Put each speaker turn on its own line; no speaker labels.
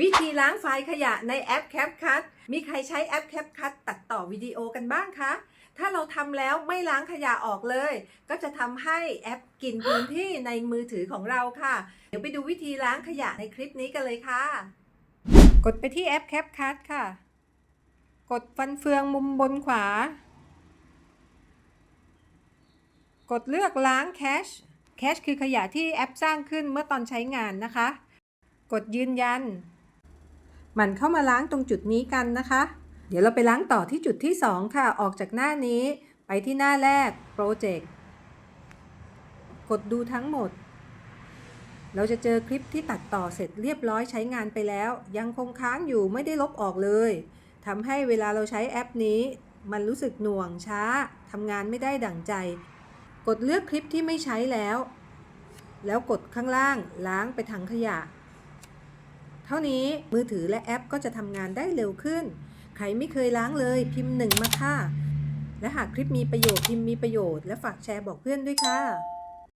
วิธีล้างไฟล์ขยะในแอป CapCut มีใครใช้แอป CapCut ตัดต่อวิดีโอกันบ้างคะ ถ้าเราทำแล้วไม่ล้างขยะออกเลย ก็จะทำให้แอปกินพื้นที่ในมือถือของเราค่ะ เดี๋ยวไปดูวิธีล้างขยะในคลิปนี้กันเลยค่ะ กดไปที่แอป CapCut ค่ะ กดฟันเฟืองมุมบนขวา กดเลือกล้าง Cache Cache คือขยะที่แอปสร้างขึ้นเมื่อตอนใช้งานนะคะ กดยืนยัน มันเข้ามาล้างตรงจุดนี้กันนะคะ เดี๋ยวเราไปล้างต่อที่จุดที่ 2 ค่ะ ออกจากหน้านี้ไปที่หน้าแรก Project กดดูทั้งหมด เราจะเจอคลิปที่ตัดต่อเสร็จเรียบร้อยใช้งานไปแล้ว ยังคงค้างอยู่ไม่ได้ลบออกเลยทำให้เวลาเราใช้แอปนี้ มันรู้สึกหน่วงช้าทำงานไม่ได้ดั่งใจ กดเลือกคลิปที่ไม่ใช้แล้ว แล้วกดข้างล่างล้างไปถังขยะ ท่านี้มือถือและแอปก็จะทำงานได้เร็วขึ้น ใครไม่เคยล้างเลยพิมพ์หนึ่งมาค่ะ และหากคลิปมีประโยชน์พิมพ์มีประโยชน์และฝากแชร์บอกเพื่อนด้วยค่ะ